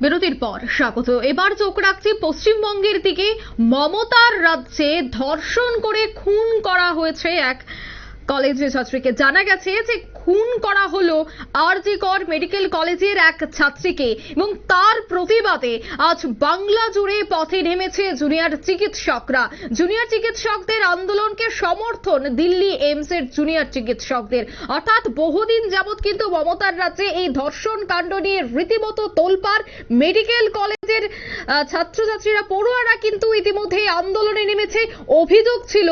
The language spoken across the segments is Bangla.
বিরতির পর স্বাগত। এবার চোখ রাখছি পশ্চিমবঙ্গের দিকে। মমতার রাজ্যে ধর্ষণ করে খুন করা হয়েছে এক কলেজের ছাত্রীকে। জানা গেছে যে খুন করা হলো আরজি কর মেডিকেল কলেজের এক ছাত্রীকে এবং তার প্রতিবাদে আজ বাংলা জুড়ে পথে নেমেছে জুনিয়র চিকিৎসকরা। জুনিয়র চিকিৎসকদের আন্দোলনকে সমর্থন দিল্লি এইমসের জুনিয়র চিকিৎসকদের। অর্থাৎ বহুদিন যাবৎ কিন্তু মমতার রাজ্যে এই ধর্ষণ কাণ্ড নিয়ে রীতিমতো তোলপাড় মেডিকেল কলেজের ছাত্রছাত্রীরা পড়ুয়ারা কিন্তু ইতিমধ্যেই আন্দোলনে নেমেছে। অভিযোগ ছিল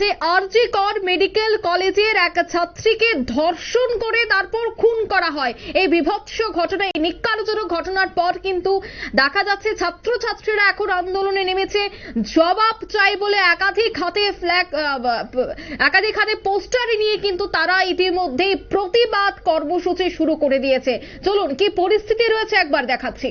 যে আরজি কর মেডিকেল কলেজের এক ছাত্রীকে ধর্ষণ করে তারপর খুন করা হয়। এই বিভৎস ঘটনা এই ঘটনার পর কিন্তু দেখা যাচ্ছে ছাত্রছাত্রীরা এখন আন্দোলনে নেমেছে। জবাব চাই বলে একাধিক হাতে ফ্ল্যাগ একাধিক হাতে পোস্টার নিয়ে কিন্তু তারা ইতিমধ্যেই প্রতিবাদ কর্মসূচি শুরু করে দিয়েছে। চলুন, কি পরিস্থিতি রয়েছে একবার দেখাচ্ছি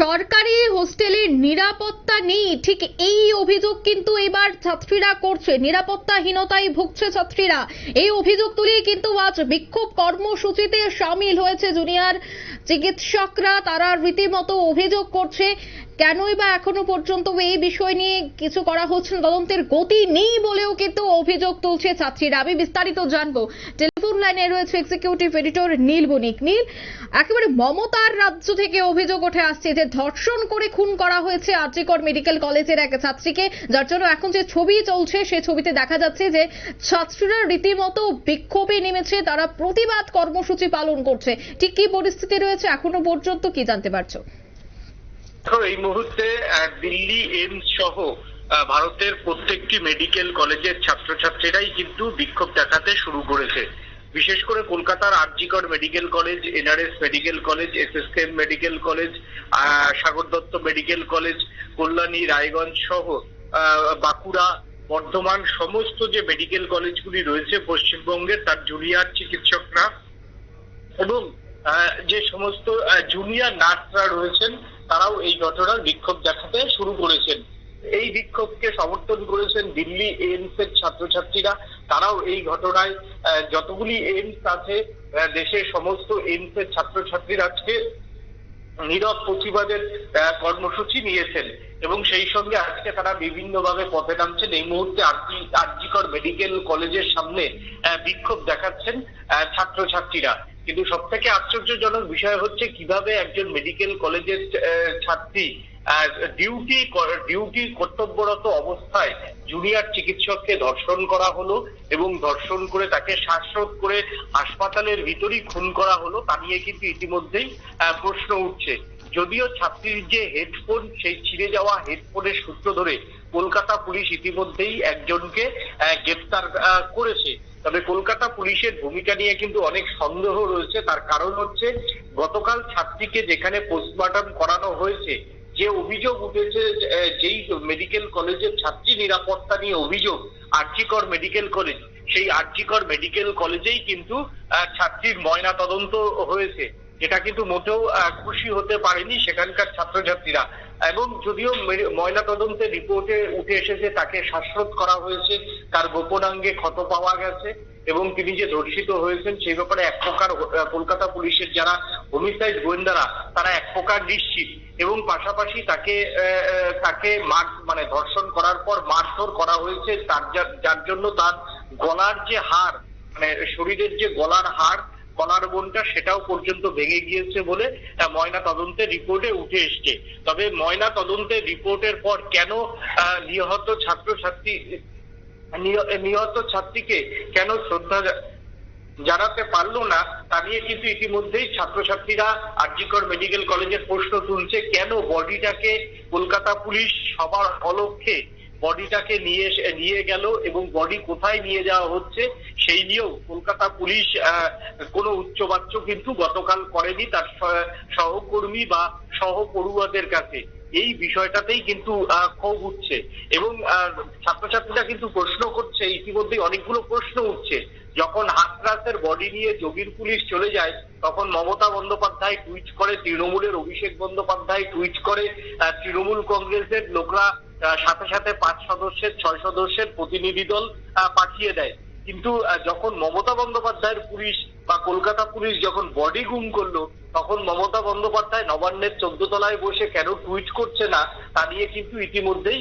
সরকারি হোস্টেলের নিরাপত্তা নেই। ঠিক এই অভিযোগ কিন্তু এবার ছাত্রীরা করছে। নিরাপত্তাহীনতায় ভুগছে ছাত্রীরা। এই অভিযোগ তুলেই কিন্তু আজ বিক্ষোভ কর্মসূচিতে সামিল হয়েছে জুনিয়র চিকিৎসকরা। তারা রীতিমতো অভিযোগ করছে কেনই বা এখনও পর্যন্ত এই বিষয় নিয়ে কিছু করা হচ্ছে না? তদন্তের গতি নেই বলেও কিন্তু অভিযোগ তুলছে ছাত্রীরা। আমি বিস্তারিত জানব। টেলিফোন লাইনে রয়েছে এক্সিকিউটিভ এডিটর নীল বণিক। নীল, একেবারে মমতার রাজ্য থেকে অভিযোগ উঠে আসছে যে ধর্ষণ করে খুন করা হয়েছে আরজিকর মেডিকেল কলেজের এক ছাত্রীকে, যার জন্য এখন যে ছবি চলছে, সে ছবিতে দেখা যাচ্ছে যে ছাত্রীরা রীতিমতো বিক্ষোভে নেমেছে, তারা প্রতিবাদ কর্মসূচি পালন করছে। ঠিক কি পরিস্থিতি রয়েছে এখনও পর্যন্ত, কি জানতে পারছ? এই মুহূর্তে দিল্লি এইমস সহ ভারতের প্রত্যেকটি মেডিকেল কলেজের ছাত্রছাত্রীরাই কিন্তু বিক্ষোভ দেখাতে শুরু করেছে। বিশেষ করে কলকাতার RG Kar medical college NRS medical college S SSKM medical college Sagar Dutta medical college Kalyani, Raiganj সহ বাঁকুড়া, বর্ধমান, সমস্ত যে মেডিকেল কলেজগুলি রয়েছে পশ্চিমবঙ্গের তার জুনিয়র চিকিৎসকরা এবং যে সমস্ত জুনিয়র নার্সরা রয়েছেন তারাও এই ঘটনার বিক্ষোভ দেখাতে শুরু করেছেন। এই বিক্ষোভকে সমর্থন করেছেন দিল্লি এইমস এর ছাত্রছাত্রীরা। তারাও এই ঘটনায় যতগুলি এইমস আছে দেশের সমস্ত এইমস এর ছাত্রছাত্রীরা আজকে নীরব প্রতিবাদের কর্মসূচি নিয়েছেন। এবং সেই সঙ্গে আজকে তারা বিভিন্নভাবে পথে নামছেন। এই মুহূর্তে আরজি- আরজিকর মেডিকেল কলেজের সামনে বিক্ষোভ দেখাচ্ছেন ছাত্রছাত্রীরা। কিন্তু সব থেকে আশ্চর্যজনক বিষয় হচ্ছে কীভাবে একজন মেডিকেল কলেজের ছাত্রী ডিউটি ডিউটি কর্তব্যরত অবস্থায় জুনিয়র চিকিৎসককে ধর্ষণ করা হলো এবং ধর্ষণ করে তাকে শ্বাসরোধ করে হাসপাতালের ভিতরই খুন করা হলো, তা নিয়ে কিন্তু ইতিমধ্যেই প্রশ্ন উঠছে। যদিও ছাত্রীর যে হেডফোন সেই ছিঁড়ে যাওয়া হেডফোনের সূত্র ধরে কলকাতা পুলিশ ইতিমধ্যেই একজনকে গ্রেপ্তার করেছে। তবে কলকাতা পুলিশের ভূমিকা নিয়ে কিন্তু অনেক সন্দেহ রয়েছে। তার কারণ হচ্ছে, গতকাল ছাত্রীকে যেখানে পোস্টমর্টম করানো হয়েছে, যে অভিযোগ উঠেছে যেই মেডিকেল কলেজের ছাত্রী নিরাপত্তা নিয়ে অভিযোগ আর্চিকর মেডিকেল কলেজ সেই আর্চিকর মেডিকেল কলেজেই কিন্তু ছাত্রীর ময়না তদন্ত হয়েছে। যেটা কিন্তু মোটেও খুশি হতে পারেনি সেখানকার ছাত্রছাত্রীরা। এবং যদিও ময়না তদন্তের রিপোর্টে উঠে এসেছে তাকে শ্বাসরোধ করা হয়েছে, তার গোপনাঙ্গে ক্ষত পাওয়া গেছে এবং তিনি যে ধর্ষিত হয়েছেন সেই ব্যাপারে এক প্রকার কলকাতা পুলিশের যারা হোমিসাইড গোয়েন্দারা, তারা এক প্রকার নিশ্চিত এবং পাশাপাশি তাকে তাকে মার মানে ধর্ষণ করার পর মারধর করা হয়েছে, তার যার জন্য তার গলার যে হার মানে শরীরের যে গলার হাড় কলার বোনটা সেটাও পর্যন্ত ভেঙে গিয়েছে বলে ময়না তদন্তের রিপোর্টে উঠে এসছে। তবে ময়না তদন্তের রিপোর্টের পর কেন নিহত ছাত্রছাত্রী, নিহ- নিহত ছাত্রীকে কেন শ্রদ্ধা জানাতে পারল না, তা নিয়ে কিন্তু ইতিমধ্যেই ছাত্রছাত্রীরা আরজিকর মেডিকেল কলেজের প্রশ্ন তুলছে, কেন বডিটাকে কলকাতা পুলিশ সবার অলক্ষ্যে বডিটাকে নিয়ে নিয়ে গেল এবং বডি কোথায় নিয়ে যাওয়া হচ্ছে সেই নিয়েও কলকাতা পুলিশ কোনো উচ্চবাচ্য কিন্তু গতকাল করেনি তার সহকর্মী বা সহপড়ুয়াদের কাছে। এই বিষয়টাতেই কিন্তু ক্ষোভ উঠছে এবং ছাত্রছাত্রীরা কিন্তু প্রশ্ন করছে, ইতিমধ্যেই অনেকগুলো প্রশ্ন উঠছে। যখন হাতরাসের বডি নিয়ে যোগীর পুলিশ চলে যায়, তখন মমতা বন্দ্যোপাধ্যায় টুইট করে, তৃণমূলের অভিষেক বন্দ্যোপাধ্যায় টুইট করে তৃণমূল কংগ্রেসের লোকরা সাথে সাথে পাঁচ সদস্যের, ছয় সদস্যের প্রতিনিধি দল পাঠিয়ে দেয়। কিন্তু যখন মমতা বন্দ্যোপাধ্যায়ের পুলিশ বা কলকাতা পুলিশ যখন বডি গুম করল, তখন মমতা বন্দ্যোপাধ্যায় নবান্নের চোদ্দ তলায় বসে কেন টুইট করছে না, তা নিয়ে কিন্তু ইতিমধ্যেই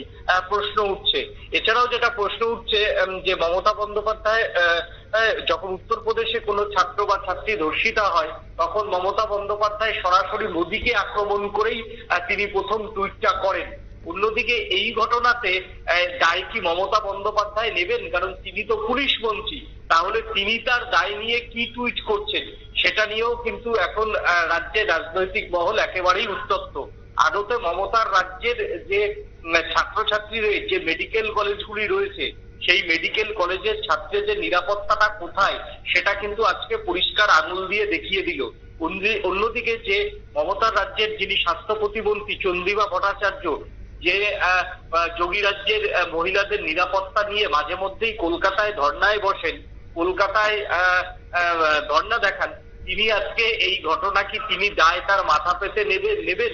প্রশ্ন উঠছে। এছাড়াও যেটা প্রশ্ন উঠছে যে মমতা বন্দ্যোপাধ্যায় যখন উত্তরপ্রদেশে কোনো ছাত্র বা ছাত্রী ধর্ষিতা হয়, তখন মমতা বন্দ্যোপাধ্যায় সরাসরি মোদীকে আক্রমণ করেই তিনি প্রথম টুইটটা করেন। অন্যদিকে এই ঘটনাতে দায় কি মমতা বন্দ্যোপাধ্যায় নেবেন কারণ তিনি তো পুলিশ মন্ত্রী। তাহলে তিনি তার দায় নিয়ে কি টুইট করছেন? সেটা নিয়েও কিন্তু এখন রাজ্যের রাজনৈতিক মহল একেবারেই উত্তপ্ত। আদতে মমতার রাজ্যের যে ছাত্রছাত্রী রয়ে- যে মেডিকেল কলেজগুলি রয়েছে, সেই মেডিকেল কলেজের ছাত্রদের নিরাপত্তাটা কোথায়, সেটা কিন্তু আজকে পরিষ্কার আঙুল দিয়ে দেখিয়ে দিল। অন্যদিকে যে মমতার রাজ্যের যিনি স্বাস্থ্য প্রতিমন্ত্রী চন্দ্রিমা ভট্টাচার্য যে যোগী রাজ্যের মহিলাদের নিরাপত্তা নিয়ে মাঝে মধ্যেই কলকাতায় ধর্নায় বসেন, কলকাতায় ধর্না দেখান, তিনি আজকে এই ঘটনা কি তিনি দায় তার মাথা পেতে নেবেন নেবেন?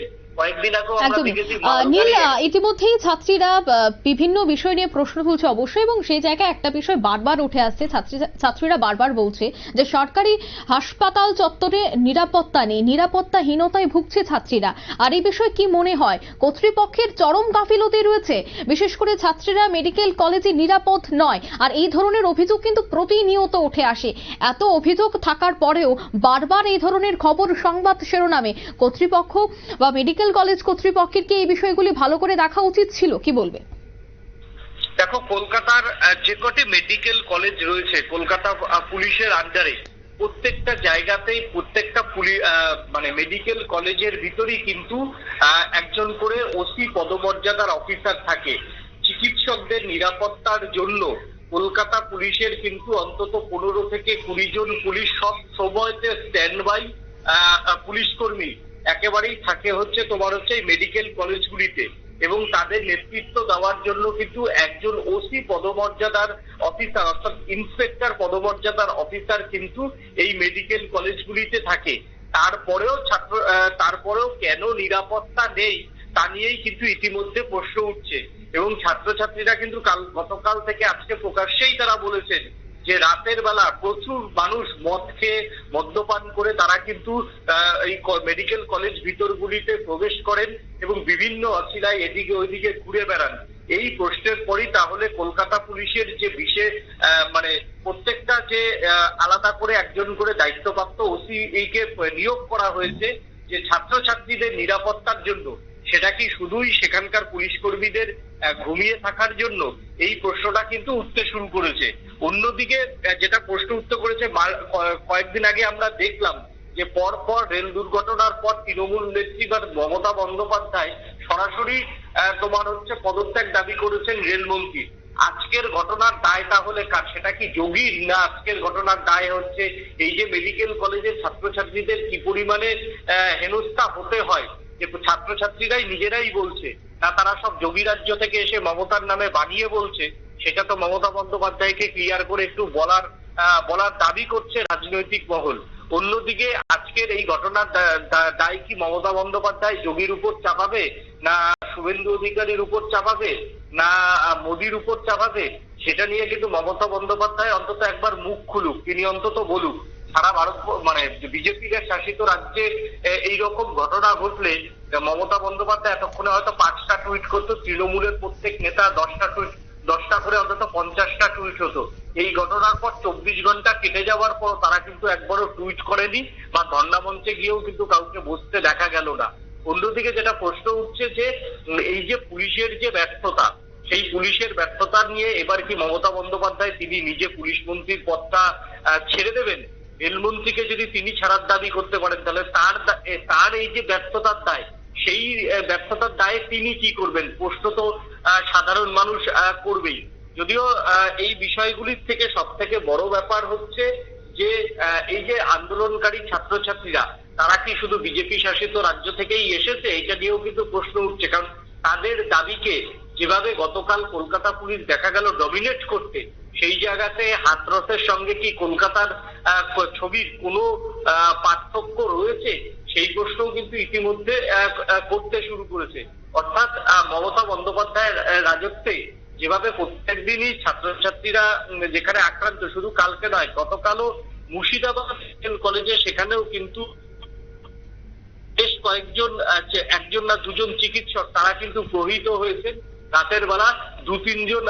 নীল ইতিমধ্যেই ছাত্রীরা বিভিন্ন বিষয় নিয়ে প্রশ্ন তুলছে অবশ্যই এবং সেই জায়গায় একটা বিষয় বারবার উঠে আসছে ছাত্রীরা বারবার বলছে যে সরকারি হাসপাতাল চত্বরে নিরাপত্তা নেই নিরাপত্তাহীনতায় ভুগছে ছাত্রীরা। আর এই বিষয়ে কি মনে হয়? কর্তৃপক্ষের চরম গাফিলতি রয়েছে। বিশেষ করে ছাত্রীরা মেডিকেল কলেজে নিরাপদ নয়। আর এই ধরনের অভিযোগ কিন্তু প্রতিনিয়ত উঠে আসে। এত অভিযোগ থাকার পরেও বারবার এই ধরনের খবর সংবাদ শিরোনামে। কর্তৃপক্ষ বা মেডিকেল কলেজ কর্তৃপক্ষের কি এই বিষয়গুলি ভালো করে দেখা উচিত ছিল? কি বলবে? দেখো, কলকাতার যে কটি মেডিকেল কলেজ রয়েছে, কলকাতা পুলিশের আন্ডারে প্রত্যেকটা জায়গাতেই প্রত্যেকটা মানে মেডিকেল কলেজের ভিতরেই কিন্তু একজন করে ওসি পদমর্যাদার অফিসার থাকে। চিকিৎসকদের নিরাপত্তার জন্য কলকাতা পুলিশের কিন্তু অন্তত পনেরো থেকে কুড়ি জন পুলিশ সব সময়তে স্ট্যান্ড বাই পুলিশ কর্মী। একেবারেই থাকে হচ্ছে তোমার হচ্ছে মেডিকেল কলেজগুলিতে এবং তাদের নেতৃত্ব দেওয়ার জন্য কিন্তু একজন ওসি পদমর্যাদার অফিসার অর্থাৎ ইন্সপেক্টর পদমর্যাদার অফিসার কিন্তু এই মেডিকেল কলেজগুলিতে থাকে। তারপরেও ছাত্র তারপরেও কেন নিরাপত্তা নেই তা নিয়েই কিন্তু ইতিমধ্যে প্রশ্ন উঠছে। এবং ছাত্রছাত্রীরা কিন্তু কাল, গতকাল থেকে আজকে প্রকাশ্যেই তারা বলেছেন যে রাতের বেলা প্রচুর মানুষ মদ খেয়ে মদ্যপান করে তারা কিন্তু এই মেডিকেল কলেজ ভিতরগুলিতে প্রবেশ করেন এবং বিভিন্ন অচিলায় এদিকে ওইদিকে ঘুরে বেড়ান। এই প্রশ্নের পরই তাহলে কলকাতা পুলিশের যে বিশেষ মানে প্রত্যেকটা যে আলাদা করে একজন করে দায়িত্বপ্রাপ্ত ওসি কে নিয়োগ করা হয়েছে যে ছাত্রছাত্রীদের নিরাপত্তার জন্য। সেটা কি শুধুই সেখানকার পুলিশ কর্মীদের ঘুমিয়ে থাকার জন্য? এই প্রশ্নটা কিন্তু উঠতে শুরু করেছে। অন্যদিকে যেটা প্রশ্ন উঠতে করেছে কয়েকদিন আগে আমরা দেখলাম যে পর পর রেল দুর্ঘটনার পর তৃণমূল নেত্রী বা মমতা বন্দ্যোপাধ্যায় সরাসরি তোমার হচ্ছে পদত্যাগ দাবি করেছেন রেলমন্ত্রী। আজকের ঘটনার দায় তাহলে কার? সেটা কি যোগীর না আজকের ঘটনার দায় হচ্ছে এই যে মেডিকেল কলেজের ছাত্রছাত্রীদের কি পরিমাণে হেনস্থা হতে হয়? যে ছাত্রছাত্রীরাই নিজেরাই বলছে, না তারা সব যোগী রাজ্য থেকে এসে মমতার নামে বানিয়ে বলছে, সেটা তো মমতা বন্দ্যোপাধ্যায়কে ক্লিয়ার করে একটু বলার বলার দাবি করছে রাজনৈতিক মহল। অন্যদিকে আজকের এই ঘটনার দায় কি মমতা বন্দ্যোপাধ্যায় যোগীর উপর চাপাবে, না শুভেন্দু অধিকারীর উপর চাপাবে, না মোদির উপর চাপাবে? সেটা নিয়ে কিন্তু মমতা বন্দ্যোপাধ্যায় অন্তত একবার মুখ খুলুক, তিনি অন্তত বলুক। সারা ভারত মানে বিজেপির শাসিত রাজ্যে এইরকম ঘটনা ঘটলে, মমতা বন্দ্যোপাধ্যায় এতক্ষণে হয়তো পাঁচটা টুইট করতো, তৃণমূলের প্রত্যেক নেতা দশটা টুইট, দশটা করে অন্তত পঞ্চাশটা টুইট হতো। এই ঘটনার পর চব্বিশ ঘণ্টা কেটে যাওয়ার পর তারা কিন্তু একবারও টুইট করেনি বা ধর্ণা মঞ্চে গিয়েও কিন্তু কাউকে বসতে দেখা গেল না। অন্যদিকে যেটা প্রশ্ন উঠছে যে, এই যে পুলিশের যে ব্যর্থতা, সেই পুলিশের ব্যর্থতা নিয়ে এবার কি মমতা বন্দ্যোপাধ্যায় তিনি নিজে পুলিশ মন্ত্রীর পদটা ছেড়ে দেবেন? রেলমন্ত্রীকে যদি তিনি ছাড়ার দাবি করতে পারেন, তাহলে তার তার এই যে ব্যর্থতার দায়, সেই ব্যর্থতার দায়ে তিনি কি করবেন? প্রশ্ন তো সাধারণ মানুষ করবেই। যদিও এই বিষয়গুলির থেকে সব থেকে বড় ব্যাপার হচ্ছে যে এই যে আন্দোলনকারী ছাত্রছাত্রীরা, তারা কি শুধু বিজেপি শাসিত রাজ্য থেকেই এসেছে? এটা নিয়েও কিন্তু প্রশ্ন উঠছে। কারণ তাদের দাবিকে যেভাবে গতকাল কলকাতা পুলিশ দেখা গেল ডমিনেট করতে, সেই জায়গাতে হাতরসের সঙ্গে কি কলকাতার ছবির কোনো পার্থক্য রয়েছে, সেই প্রশ্নও কিন্তু ইতিমধ্যে করতে শুরু করেছে। অর্থাৎ মমতা বন্দ্যোপাধ্যায়ের রাজত্বে যেভাবে প্রত্যেক দিনই ছাত্রছাত্রীরা যেখানে আক্রান্ত, শুধু কালকে নয়, গতকালও মুর্শিদাবাদ কলেজে সেখানেও কিন্তু বেশ কয়েকজন একজন না দুজন চিকিৎসক, তারা কিন্তু প্রহিত হয়েছে। রাতের বেলা দু তিনজন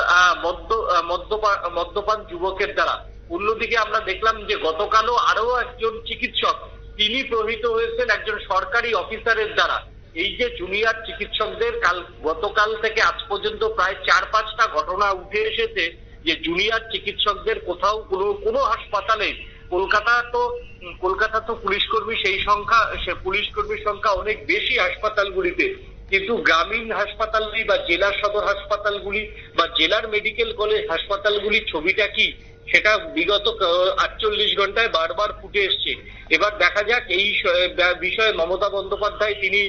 মদ্যপান যুবকের দ্বারা। অন্যদিকে আমরা দেখলাম যে গতকালও আরও একজন চিকিৎসক, তিনি প্রহিত হয়েছেন একজন সরকারি অফিসারের দ্বারা। এই যে জুনিয়র চিকিৎসকদের কাল, গতকাল থেকে আজ পর্যন্ত প্রায় চার পাঁচটা ঘটনা উঠে এসেছে যে জুনিয়র চিকিৎসকদের কোথাও কোনো কোনো হাসপাতালে, কলকাতা তো কলকাতা তো পুলিশ কর্মী, সেই সংখ্যা পুলিশ কর্মীর সংখ্যা অনেক বেশি হাসপাতালগুলিতে। কিন্তু গ্রামীণ হাসপাতালগুলি বা জেলার সদর হাসপাতালগুলি বা জেলার মেডিকেল কলেজ হাসপাতালগুলির ছবিটা কি? সেটা বিগত আটচল্লিশ ঘন্টায় বারবার ফুটে এসছে। এবার দেখা যাক এই বিষয়ে মমতা বন্দ্যোপাধ্যায় তিনি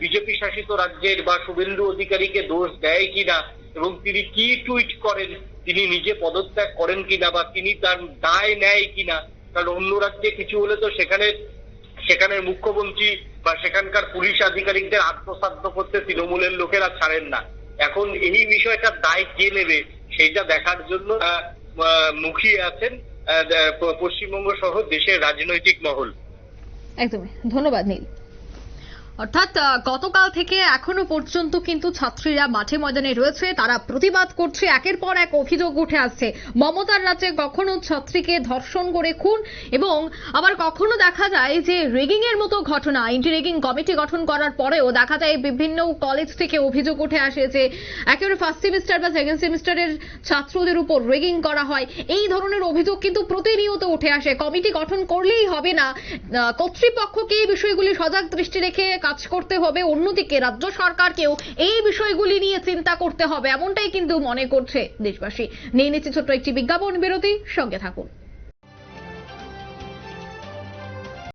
বিজেপি শাসিত রাজ্যের বা শুভেন্দু অধিকারীকে দোষ দেয় কিনা এবং তিনি কি টুইট করেন, তিনি নিজে পদত্যাগ করেন কিনা বা তিনি তার দায় নেয় কিনা, কারণ অন্য রাজ্যে কিছু হলে তো সেখানে সেখানে মুখ্যমন্ত্রী বা সেখানকার পুলিশ আধিকারিকদের আত্মসাধ্য করতে তৃণমূলের লোকেরা ছাড়েন না। এখন এই বিষয়টার দায় কে নেবে সেইটা দেখার জন্য মুখিয়ে আছেন পশ্চিমবঙ্গ সহ দেশের রাজনৈতিক মহল। একদমই। ধন্যবাদ নীল। অর্থাৎ গতকাল থেকে এখনও পর্যন্ত কিন্তু ছাত্রীরা মাঠে ময়দানে রয়েছে। তারা প্রতিবাদ করছে। একের পর এক অভিযোগ উঠে আসছে। মমতার রাজ্যে কখনো ছাত্রীকে ধর্ষণ করে খুন এবং আবার কখনো দেখা যায় যে রেগিং এর মতো ঘটনা এন্টি রেগিং কমিটি গঠন করার পরেও দেখা যায় বিভিন্ন কলেজ থেকে অভিযোগ উঠে আসে যে একেবারে ফার্স্ট সেমিস্টার বা সেকেন্ড সেমিস্টারের ছাত্রদের উপর রেগিং করা হয়। এই ধরনের অভিযোগ কিন্তু প্রতিনিয়ত উঠে আসে। কমিটি গঠন করলেই হবে না। কর্তৃপক্ষকে এই বিষয়গুলি সজাগ দৃষ্টি রেখে কাজ করতে হবে, অন্যদিকে রাজ্য সরকারকেও এই বিষয়গুলি নিয়ে চিন্তা করতে হবে, এমনটাই কিন্তু মনে করছে দেশবাসী। নিয়ে নিচ্ছে ছোট্ট একটি বিজ্ঞাপন, বিরতি, সঙ্গে থাকুন।